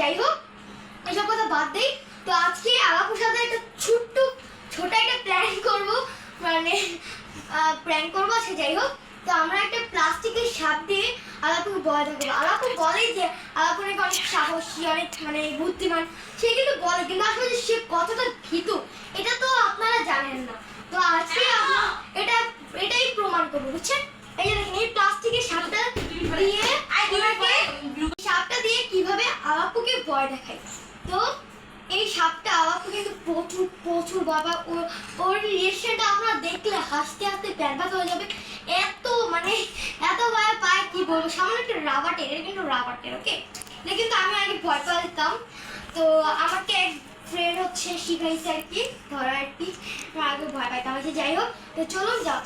যাই হোক এসব কথা বাদ দেই। তো আজকে আলাপুর সাথে একটা ছোট্ট, ছোট একটা প্ল্যান করব। মানে প্ল্যান করব সে যাই হোক তো আমরা একটা প্লাস্টিকের সাপ দিয়ে আলাপুর ভয় দেখাবো আলাপুর বলে যে আলাপুর নাকি অনেক সাহসী, অনেক মানে বুদ্ধিমান। সে কিন্তু বলে, কিন্তু আসলে যে সে কতটা ভীতু, এটা তো আপনারা জানেন না। তো আজকে এটা, এটাই প্রমাণ করব, বুঝছেন এই যে দেখেন এই প্লাস্টিকের সাপটা দিয়ে ওনাকে সাপটা দিয়ে কীভাবে ভয় দেখায় তো এই সাপটা আলাপু কিন্তু প্রচুর প্রচুর বাবা, ও, ওর রিয়েকশনটা আপনারা দেখলে হাসতে হাসতে প্যারবাদ হয়ে যাবে। এত মানে এত ভয় পায়, কি বলব? সামনে একটা রাবাটের এটা কিন্তু রাবাটের ওকে এটা কিন্তু আমি আগে ভয় পাওয়া দিতাম। তো আমাকে এক ফ্রেন্ড হচ্ছে শিখাইছে আর কি ধরা আর কি। আগে ভয় পাইতাম আচ্ছা যাই হোক। তো চলুন যাও